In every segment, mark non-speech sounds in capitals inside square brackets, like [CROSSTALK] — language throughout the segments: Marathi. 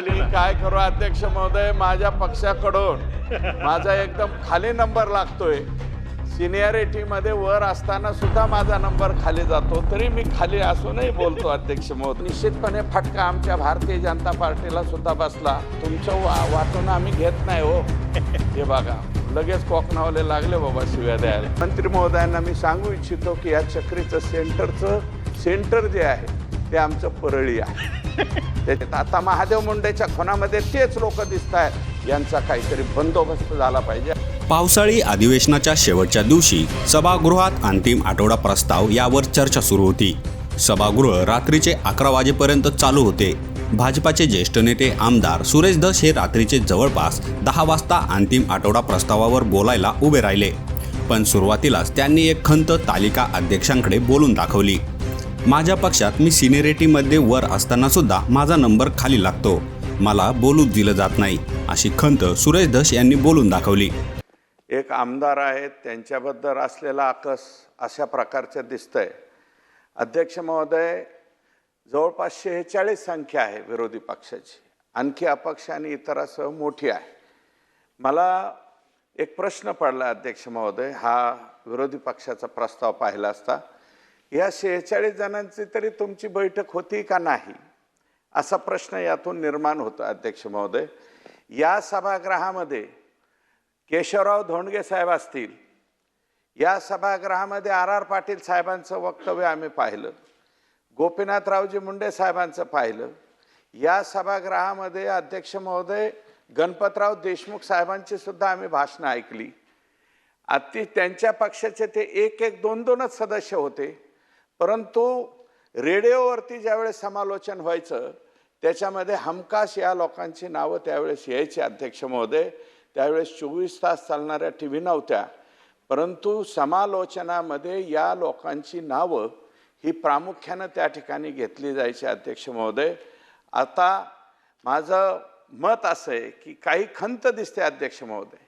झाली काय करू अध्यक्ष महोदय माझ्या पक्षाकडून माझा एकदम खाली नंबर लागतोय. सिनियरिटीमध्ये वर असताना सुद्धा माझा नंबर खाली जातो. तरी मी खाली असूनही बोलतो अध्यक्ष महोदय. निश्चितपणे फटका आमच्या भारतीय जनता पार्टीला सुद्धा बसला. तुमचं वा वाटून आम्ही घेत नाही हो. हे बघा लगेच कोकणावले लागले बाबा शिव्या द्यायला. मंत्री महोदयांना मी सांगू इच्छितो की या चक्रीचं सेंटरचं सेंटर जे आहे ते आमचं परळी आहे. त्याच्यात आता महादेव मुंडेच्या खुनामध्ये तेच लोक दिसत आहेत यांचा काहीतरी बंदोबस्त झाला पाहिजे. पावसाळी अधिवेशनाच्या शेवटच्या दिवशी सभागृहात अंतिम आठवडा प्रस्ताव यावर चर्चा सुरू होती. सभागृह रात्रीचे अकरा वाजेपर्यंत चालू होते. भाजपाचे ज्येष्ठ नेते आमदार सुरेश दस हे रात्रीचे जवळपास दहा वाजता अंतिम आठवडा प्रस्तावावर बोलायला उभे राहिले. पण सुरुवातीलाच त्यांनी एक खंत तालिका अध्यक्षांकडे बोलून दाखवली. माझ्या पक्षात मी सिनियरिटीमध्ये वर असताना सुद्धा माझा नंबर खाली लागतो. मला बोलूच दिलं जात नाही अशी खंत सुरेश धस यांनी बोलून दाखवली. एक आमदार आहेत त्यांच्याबद्दल असलेला आकस अशा प्रकारचं दिसतंय. अध्यक्ष महोदय जवळपास शेहेचाळीस संख्या आहे विरोधी पक्षाची. आणखी अपक्ष आणि इतरासह मोठी आहे. मला एक प्रश्न पडला अध्यक्ष महोदय हा विरोधी पक्षाचा प्रस्ताव पाहिला असता. या शेहेचाळीस जणांची तरी तुमची बैठक होती का नाही? असा प्रश्न यातून निर्माण होतो अध्यक्ष महोदय. या सभागृहामध्ये केशवराव धोंडगे साहेब असतील. या सभागृहामध्ये आर आर पाटील साहेबांचं वक्तव्य आम्ही पाहिलं. गोपीनाथरावजी मुंडे साहेबांचं पाहिलं. या सभागृहामध्ये अध्यक्ष महोदय गणपतराव देशमुख साहेबांची सुद्धा आम्ही भाषणं ऐकली. अति त्यांच्या पक्षाचे ते एक एक दोन दोनच सदस्य होते. परंतु रेडिओवरती ज्यावेळेस समालोचन व्हायचं त्याच्यामध्ये हमखास या लोकांची नावं त्यावेळेस यायची अध्यक्ष महोदय. त्यावेळेस चोवीस तास चालणाऱ्या टी व्ही नव्हत्या. परंतु समालोचनामध्ये या लोकांची नावं ही प्रामुख्यानं त्या ठिकाणी घेतली जायची अध्यक्ष महोदय. आता माझं मत असं आहे की काही खंत दिसते अध्यक्ष महोदय.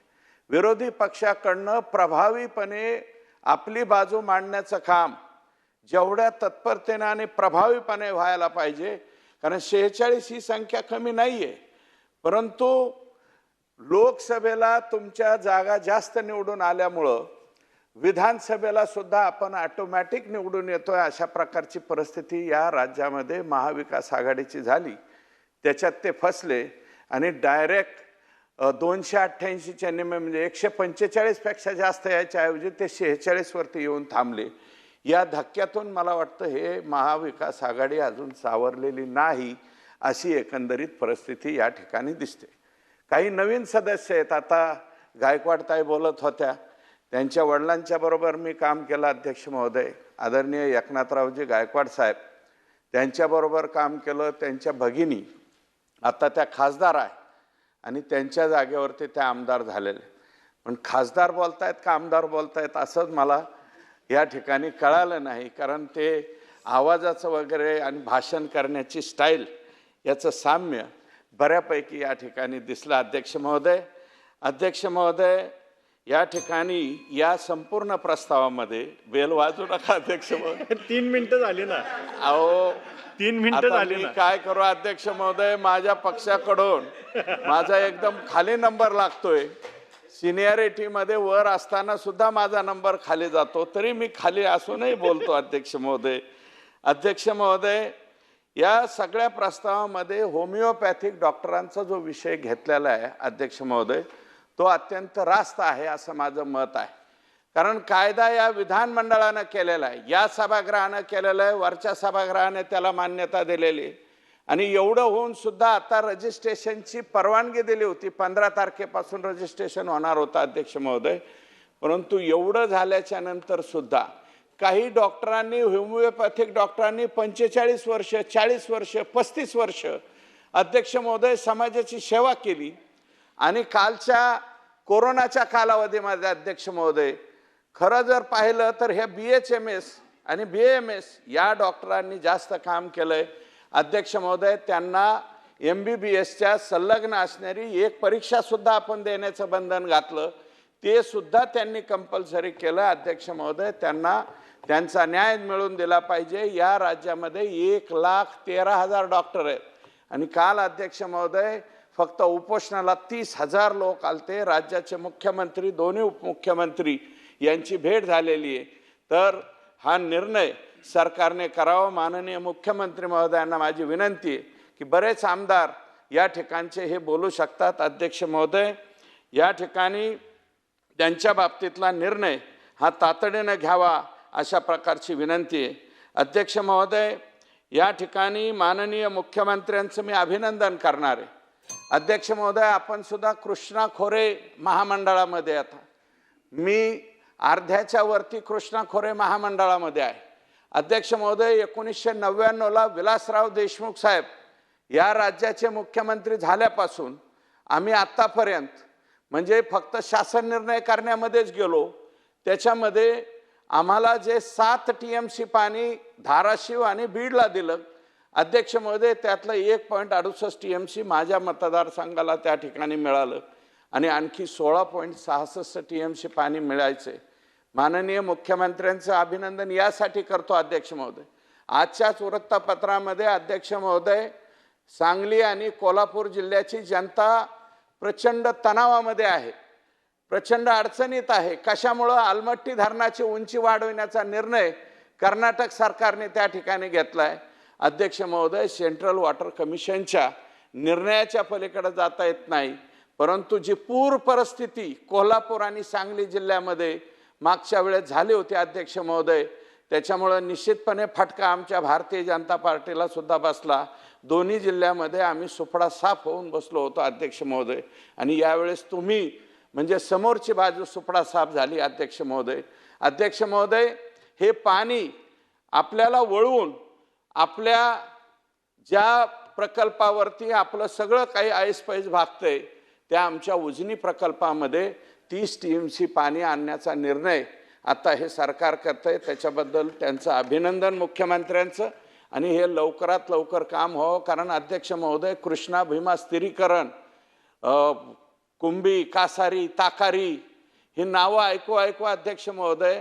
विरोधी पक्षाकडनं प्रभावीपणे आपली बाजू मांडण्याचं काम जेवढ्या तत्परतेने आणि प्रभावीपणे व्हायला पाहिजे कारण शेहेचाळीस ही संख्या कमी नाही आहे परंतु लोकसभेला तुमच्या जागा जास्त निवडून आल्यामुळं विधानसभेला सुद्धा आपण ऑटोमॅटिक निवडून येतोय अशा प्रकारची परिस्थिती या राज्यामध्ये महाविकास आघाडीची झाली. त्याच्यात ते फसले आणि डायरेक्ट दोनशे अठ्ठ्याऐंशीच्या निम्मे म्हणजे एकशे पंचेचाळीसपेक्षा जास्त याच्याऐवजी ते शेहेचाळीसवरती येऊन थांबले. या धक्क्यातून मला वाटतं हे महाविकास आघाडी अजून सावरलेली नाही अशी एकंदरीत परिस्थिती या ठिकाणी दिसते. काही नवीन सदस्य आहेत. आता गायकवाडताई बोलत होत्या. त्यांच्या वडिलांच्या बरोबर मी काम केलं अध्यक्ष महोदय. आदरणीय एकनाथरावजी गायकवाड साहेब त्यांच्याबरोबर काम केलं त्यांच्या भगिनी. आता त्या खासदार आहे आणि त्यांच्या जागेवरती त्या आमदार झालेले. पण खासदार बोलतायत का आमदार बोलतायत असंच मला या ठिकाणी कळालं नाही कारण ते आवाजाचं वगैरे आणि भाषण करण्याची स्टाईल याचं साम्य बऱ्यापैकी या ठिकाणी दिसलं. अध्यक्ष महोदय अध्यक्ष महोदय या ठिकाणी या संपूर्ण प्रस्तावामध्ये बेल वाजू नका अध्यक्ष महोदय. [LAUGHS] तीन मिनिटं झाली ना. अहो तीन मिनिटं झाली मी ना. काय करू अध्यक्ष महोदय माझ्या पक्षाकडून माझा एकदम खाली नंबर लागतोय. सिनियरिटीमध्ये वर असताना सुद्धा माझा नंबर खाली जातो. तरी मी खाली असूनही बोलतो अध्यक्ष महोदय. अध्यक्ष महोदय या सगळ्या प्रस्तावामध्ये होमिओपॅथिक डॉक्टरांचा जो विषय घेतलेला आहे अध्यक्ष महोदय तो अत्यंत रास्त आहे असं माझं मत आहे. कारण कायदा या विधानमंडळानं केलेला आहे. या सभागृहानं केलेलं आहे वरच्या सभागृहाने त्याला मान्यता दिलेली आहे. आणि एवढं होऊन सुद्धा आता रजिस्ट्रेशनची परवानगी दिली होती. पंधरा तारखेपासून रजिस्ट्रेशन होणार होतं अध्यक्ष महोदय. परंतु एवढं झाल्याच्यानंतर सुद्धा काही डॉक्टरांनी होमिओपॅथिक डॉक्टरांनी पंचेचाळीस वर्ष चाळीस वर्ष पस्तीस वर्ष अध्यक्ष महोदय समाजाची सेवा केली. आणि कालच्या कोरोनाच्या कालावधीमध्ये अध्यक्ष महोदय खरं जर पाहिलं तर हे बी एच एम एस आणि बी एम एस या डॉक्टरांनी जास्त काम केलंय. अध्यक्ष महोदय त्यांना एम बी बी एसच्या संलग्न असणारी एक परीक्षासुद्धा आपण देण्याचं बंधन घातलं. ते सुद्धा त्यांनी कंपल्सरी केलं. अध्यक्ष महोदय त्यांना त्यांचा न्याय मिळवून दिला पाहिजे. या राज्यामध्ये एक लाख तेरा हजार डॉक्टर आहेत. आणि काल अध्यक्ष महोदय फक्त उपोषणाला तीस हजार लोक आलते. राज्याचे मुख्यमंत्री दोन्ही उपमुख्यमंत्री यांची भेट झालेली आहे. तर हा निर्णय सरकारने करावं. माननीय मुख्यमंत्री महोदयांना माझी विनंती आहे की बरेच आमदार या ठिकाणचे हे बोलू शकतात. अध्यक्ष महोदय या ठिकाणी त्यांच्या बाबतीतला निर्णय हा तातडीनं घ्यावा अशा प्रकारची विनंती आहे. अध्यक्ष महोदय या ठिकाणी माननीय मुख्यमंत्र्यांचं मी अभिनंदन करणार आहे. अध्यक्ष महोदय आपण सुद्धा कृष्णा खोरे महामंडळामध्ये आता. मी अर्ध्याच्या वरती कृष्णा खोरे महामंडळामध्ये आहे. अध्यक्ष महोदय एकोणीसशे नव्याण्णवला विलासराव देशमुख साहेब या राज्याचे मुख्यमंत्री झाल्यापासून आम्ही आत्तापर्यंत म्हणजे फक्त शासन निर्णय करण्यामध्येच गेलो. त्याच्यामध्ये आम्हाला जे सात टी एम सी पाणी धाराशिव आणि बीडला दिलं अध्यक्ष महोदय त्यातलं एक पॉईंट अडुसष्ट टी एम सी माझ्या मतदारसंघाला त्या ठिकाणी मिळालं. आणि आणखी सोळा पॉईंट सहासष्ट टी एम सी पाणी मिळायचे. माननीय मुख्यमंत्र्यांचं अभिनंदन यासाठी करतो अध्यक्ष महोदय. आजच्याच वृत्तपत्रामध्ये अध्यक्ष महोदय सांगली आणि कोल्हापूर जिल्ह्याची जनता प्रचंड तणावामध्ये आहे. प्रचंड अडचणीत आहे. कशामुळं आलमट्टी धरणाची उंची वाढवण्याचा निर्णय कर्नाटक सरकारने त्या ठिकाणी घेतला आहे अध्यक्ष महोदय सेंट्रल वॉटर कमिशनच्या निर्णयाच्या पलीकडे जाता येत नाही. परंतु जी पूर परिस्थिती कोल्हापूर आणि सांगली जिल्ह्यामध्ये मागच्या वेळेस झाले होते अध्यक्ष महोदय. त्याच्यामुळं निश्चितपणे फटका आमच्या भारतीय जनता पार्टीला सुद्धा बसला. दोन्ही जिल्ह्यामध्ये आम्ही सुफडा साफ होऊन बसलो होतो अध्यक्ष महोदय. आणि यावेळेस तुम्ही म्हणजे समोरची बाजू सुपडा साफ झाली अध्यक्ष महोदय. अध्यक्ष महोदय हे पाणी आपल्याला वळवून आपल्या ज्या प्रकल्पावरती आपलं सगळं काही ऐसपैस भागतंय त्या आमच्या उजनी प्रकल्पामध्ये तीस टी एम सी पाणी आणण्याचा निर्णय आता हे सरकार करतंय. त्याच्याबद्दल त्यांचं अभिनंदन मुख्यमंत्र्यांचं. आणि हे लवकरात लवकर काम व्हावं कारण अध्यक्ष महोदय कृष्णा भीमा स्थिरीकरण कुंभी कासारी ताकारी ही नावं ऐकू ऐकू अध्यक्ष महोदय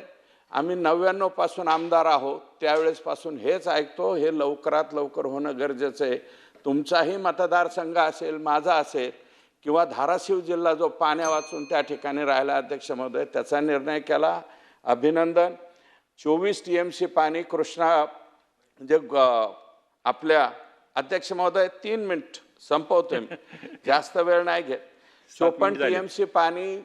आम्ही नव्याण्णवपासून आमदार आहोत. त्यावेळेसपासून हेच ऐकतो हे लवकरात लवकर होणं गरजेचं आहे. तुमचाही मतदारसंघ असेल माझा असेल किंवा धाराशिव जिल्हा जो पाण्या वाचून त्या ठिकाणी राहिला अध्यक्ष महोदय त्याचा निर्णय केला. अभिनंदन. चोवीस टी एम सी पाणी कृष्णा म्हणजे आपल्या अध्यक्ष महोदय तीन मिनिट संपवतोय मी. [LAUGHS] जास्त वेळ नाही घेत. चोपन्न टी एम सी पाणी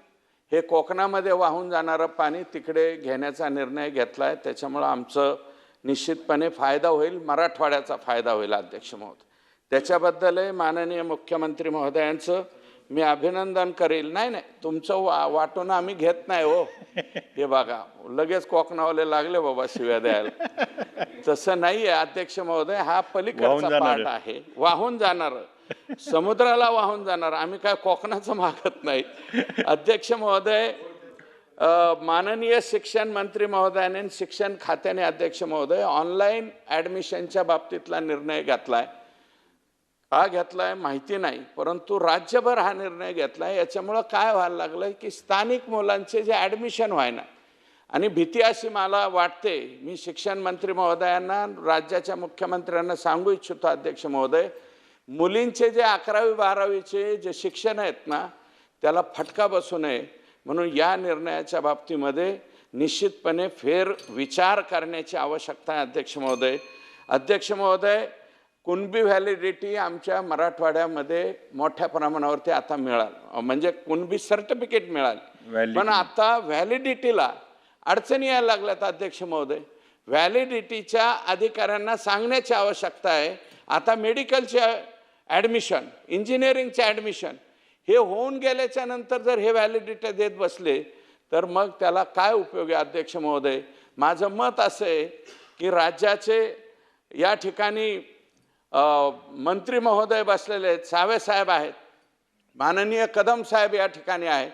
हे कोकणामध्ये वाहून जाणारं पाणी तिकडे घेण्याचा निर्णय घेतलाय. त्याच्यामुळं आमचं निश्चितपणे फायदा होईल. मराठवाड्याचा फायदा होईल अध्यक्ष महोदय. त्याच्याबद्दलही माननीय मुख्यमंत्री महोदयांचं मी अभिनंदन करेल. नाही नाही तुमचं वा वाटून आम्ही घेत नाही हो. हे बघा लगेच कोकणावाले लागले बाबा शिव्या द्यायला. तसं नाहीये अध्यक्ष महोदय हा पलीकडचा. पाठ आहे. वाहून जाणार. समुद्राला वाहून जाणार. आम्ही काय कोकणाचं मागत नाही. अध्यक्ष महोदय माननीय शिक्षण मंत्री महोदयाने शिक्षण खात्याने अध्यक्ष महोदय ऑनलाईन ॲडमिशनच्या बाबतीतला निर्णय हा घेतला घेतलाय माहिती नाही परंतु राज्यभर हा निर्णय घेतलाय. याच्यामुळं काय व्हायला लागलंय की स्थानिक मुलांचे जे ॲडमिशन व्हायना. आणि भीती अशी मला वाटते मी शिक्षण मंत्री महोदयांना राज्याच्या मुख्यमंत्र्यांना सांगू इच्छितो अध्यक्ष महोदय मुलींचे जे अकरावी बारावीचे जे शिक्षण आहेत ना त्याला फटका बसू नये. म्हणून या निर्णयाच्या बाबतीमध्ये निश्चितपणे फेर विचार करण्याची आवश्यकता आहे अध्यक्ष महोदय. अध्यक्ष महोदय कुणबी व्हॅलिडिटी आमच्या मराठवाड्यामध्ये मोठ्या प्रमाणावरती आता मिळाल. म्हणजे कुणबी सर्टिफिकेट मिळाली. पण आता व्हॅलिडिटीला अडचणी यायला लागल्यात अध्यक्ष महोदय. व्हॅलिडिटीच्या अधिकाऱ्यांना सांगण्याची आवश्यकता आहे. आता मेडिकलचे ॲडमिशन इंजिनिअरिंगचे ॲडमिशन हे होऊन गेल्याच्यानंतर जर हे व्हॅलिडिटी देत बसले तर मग त्याला काय उपयोग आहे अध्यक्ष महोदय? माझं मत असं आहे की राज्याचे या ठिकाणी मंत्री महोदय बसलेले आहेत सावे साहेब आहेत. माननीय कदम साहेब या ठिकाणी आहेत.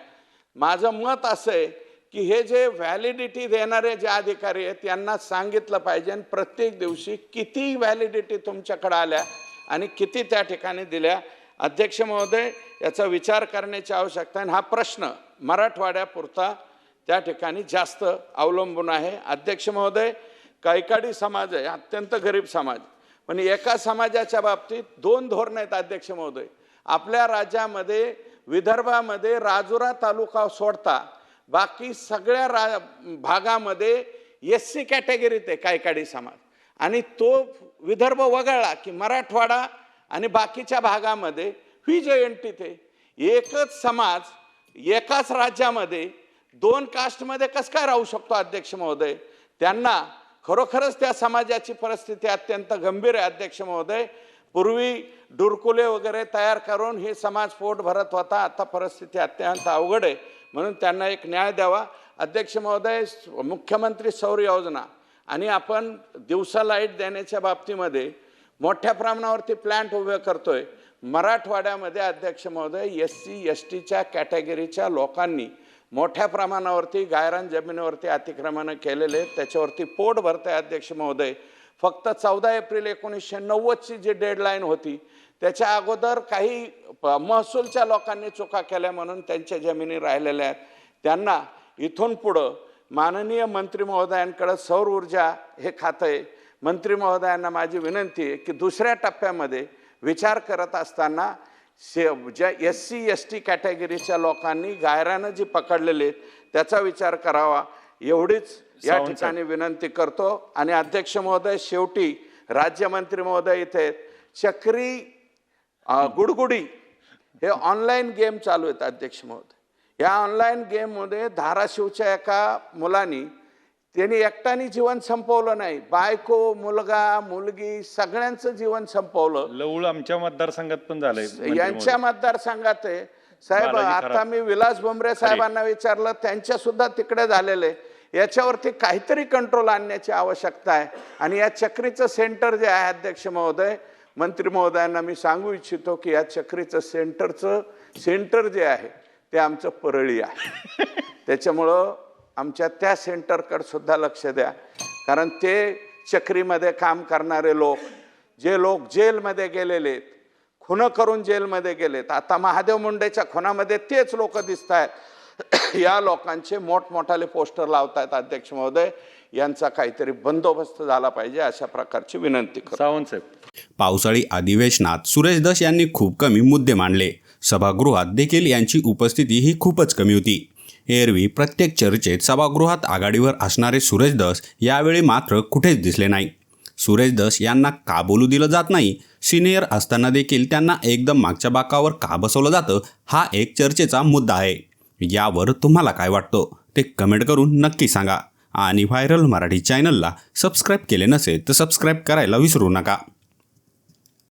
माझं मत असं आहे की हे जे व्हॅलिडिटी देणारे जे अधिकारी आहेत यांना सांगितलं पाहिजे आणि प्रत्येक दिवशी किती व्हॅलिडिटी तुमच्याकडे आल्या आणि किती त्या ठिकाणी दिल्या. अध्यक्ष महोदय याचा विचार करण्याची आवश्यकता आहे आणि हा प्रश्न मराठवाड्यापुरता त्या ठिकाणी जास्त अवलंबून आहे. अध्यक्ष महोदय कैकाडी समाज आहे अत्यंत गरीब समाज. पण एका समाजाच्या बाबतीत दोन धोरणं आहेत अध्यक्ष महोदय. आपल्या राज्यामध्ये विदर्भामध्ये राजुरा तालुका सोडता बाकी सगळ्या रा भागामध्ये एस सी कॅटेगरीत आहे कायकाडी समाज. आणि तो विदर्भ वगळला की मराठवाडा आणि बाकीच्या भागामध्ये ही जयंतीत आहे एकच समाज एकाच राज्यामध्ये दोन कास्टमध्ये कसं काय राहू शकतो अध्यक्ष महोदय? त्यांना खरोखरच त्या समाजाची परिस्थिती अत्यंत गंभीर आहे अध्यक्ष महोदय. पूर्वी डुरकुले वगैरे तयार करून हे समाज पोट भरत होता. आता परिस्थिती अत्यंत अवघड आहे म्हणून त्यांना एक न्याय द्यावा. अध्यक्ष महोदय मुख्यमंत्री सौर योजना आणि आपण दिवसा लाइट देण्याच्या बाबतीमध्ये मोठ्या प्रमाणावरती प्लॅन्ट उभे करतोय. मराठवाड्यामध्ये अध्यक्ष महोदय एस सी एस टीच्या कॅटेगरीच्या लोकांनी मोठ्या प्रमाणावरती गायरान जमिनीवरती अतिक्रमणं केलेले आहेत. त्याच्यावरती पोट भरत आहे अध्यक्ष महोदय. फक्त चौदा एप्रिल एकोणीसशे नव्वदची जी डेडलाईन होती त्याच्या अगोदर काही प- महसूलच्या लोकांनी चुका केल्या म्हणून त्यांच्या जमिनी राहिलेल्या आहेत. त्यांना इथून पुढं माननीय मंत्री महोदयांकडं सौर ऊर्जा हे खातं आहे. मंत्री महोदयांना माझी विनंती आहे की दुसऱ्या टप्प्यामध्ये विचार करत असताना शे ज्या एस सी एस टी कॅटेगरीच्या लोकांनी गायरानं जी पकडलेली आहेत त्याचा विचार करावा. एवढीच या ठिकाणी विनंती करतो. आणि अध्यक्ष महोदय शेवटी राज्यमंत्री महोदय इथे. चक्री गुडगुडी हे ऑनलाईन गेम चालू आहेत अध्यक्ष महोदय. या ऑनलाईन गेममध्ये धाराशिवच्या एका मुलानी त्यांनी एकट्याने जीवन संपवलं नाही. बायको मुलगा मुलगी सगळ्यांचं जीवन संपवलं. लवळ आमच्या मतदारसंघात पण झालंय यांच्या मतदारसंघात आहे. साहेब आता. मी विलास भुमरे साहेबांना विचारलं त्यांच्या सुद्धा तिकडे झालेले याच्यावरती काहीतरी कंट्रोल आणण्याची आवश्यकता आहे. आणि या चक्रीचं सेंटर जे आहे अध्यक्ष महोदय मंत्री महोदयांना मी सांगू इच्छितो की या चक्रीचं सेंटरचं सेंटर जे आहे ते आमचं परळी आहे. [LAUGHS] त्याच्यामुळं आमच्या त्या सेंटरकडे सुद्धा लक्ष द्या. कारण ते चक्रीमध्ये काम करणारे लोक जे लोक जेलमध्ये गेलेले आहेत खुनं करून जेलमध्ये गेलेत. आता महादेव मुंडेच्या खुनामध्ये तेच लोक दिसत आहेत या लोकांचे मोठमोठाले पोस्टर लावतायत अध्यक्ष महोदय. यांचा काहीतरी बंदोबस्त झाला पाहिजे अशा प्रकारची विनंती करतो. सावंत साहेब. पावसाळी अधिवेशनात सुरेश दस यांनी खूप कमी मुद्दे मांडले. सभागृहात देखील यांची उपस्थिती ही खूपच कमी होती. एरवी प्रत्येक चर्चेत सभागृहात आघाडीवर असणारे सुरेश दस यावेळी मात्र कुठेच दिसले नाही. सुरेश दस यांना का बोलू दिलं जात नाही? सिनियर असताना देखील त्यांना एकदम मागच्या बाकावर का बसवलं जातं? हा एक चर्चेचा मुद्दा आहे. यावर तुम्हाला काय वाटतं? ते कमेंट करून नक्की सांगा. आणि व्हायरल मराठी चॅनलला सबस्क्राईब केले नसेल तर सबस्क्राईब करायला विसरू नका.